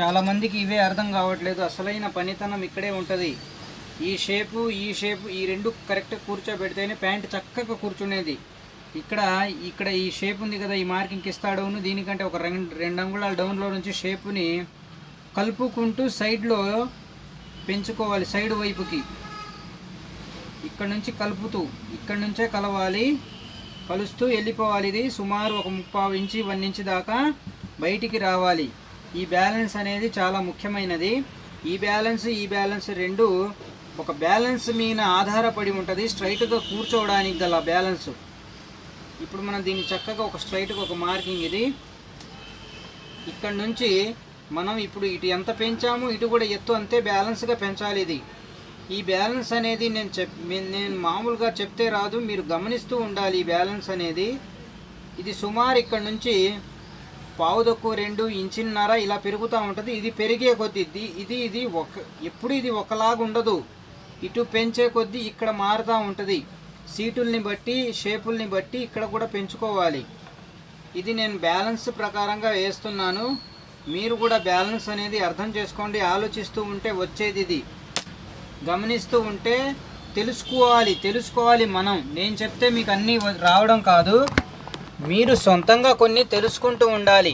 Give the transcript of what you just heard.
చాలామందికి ఇవే అర్థం కావట్లేదు. అసలైన పనితనం ఇక్కడే ఉంటుంది. ఈ షేపు ఈ షేపు ఈ రెండు కరెక్ట్గా కూర్చోబెడితేనే ప్యాంట్ చక్కగా కూర్చునేది. ఇక్కడ ఇక్కడ ఈ షేప్ ఉంది కదా ఈ మార్కింగ్ ఇస్తాడవును దీనికంటే ఒక రెండు రెండు అంగుళాల డౌన్లో నుంచి షేపుని కలుపుకుంటూ సైడ్లో పెంచుకోవాలి సైడ్ వైపుకి. ఇక్కడ నుంచి కలుపుతూ ఇక్కడ నుంచే కలవాలి కలుస్తూ వెళ్ళిపోవాలి. ఇది సుమారు ఒక ముప్పావు ఇంచి వన్ ఇంచి దాకా బయటికి రావాలి. ఈ బ్యాలెన్స్ అనేది చాలా ముఖ్యమైనది. ఈ బ్యాలెన్స్ ఈ బ్యాలెన్స్ రెండు ఒక బ్యాలెన్స్ మీద ఆధారపడి ఉంటుంది. స్ట్రైట్గా కూర్చోవడానికి గల బ్యాలెన్స్. ఇప్పుడు మనం దీన్ని చక్కగా ఒక స్ట్రైట్గా ఒక మార్కింగ్ ఇది. ఇక్కడ నుంచి మనం ఇప్పుడు ఇటు ఎంత పెంచాము ఇటు కూడా ఎత్తు అంతే బ్యాలెన్స్గా పెంచాలి ఇది. ఈ బ్యాలెన్స్ అనేది నేను చెప్ నేను మామూలుగా చెప్తే రాదు. మీరు గమనిస్తూ ఉండాలి ఈ బ్యాలెన్స్ అనేది. ఇది సుమారు ఇక్కడ నుంచి పావు తక్కువ రెండు ఇంచిన్నర ఇలా పెరుగుతూ ఉంటుంది. ఇది పెరిగే కొద్దీ ఇది ఇది ఒక ఎప్పుడు ఇది ఒకలాగా ఉండదు. ఇటు పెంచే కొద్దీ ఇక్కడ మారుతూ ఉంటుంది. సీటుల్ని బట్టి షేపుల్ని బట్టి ఇక్కడ కూడా పెంచుకోవాలి. ఇది నేను బ్యాలెన్స్ ప్రకారంగా వేస్తున్నాను. మీరు కూడా బ్యాలెన్స్ అనేది అర్థం చేసుకోండి ఆలోచిస్తూ ఉంటే వచ్చేది ఇది. గమనిస్తూ ఉంటే తెలుసుకోవాలి తెలుసుకోవాలి మనం. నేను చెప్తే మీకు అన్నీ వ- రావడం కాదు. మీరు సొంతంగా కొన్ని తెలుసుకుంటూ ఉండాలి.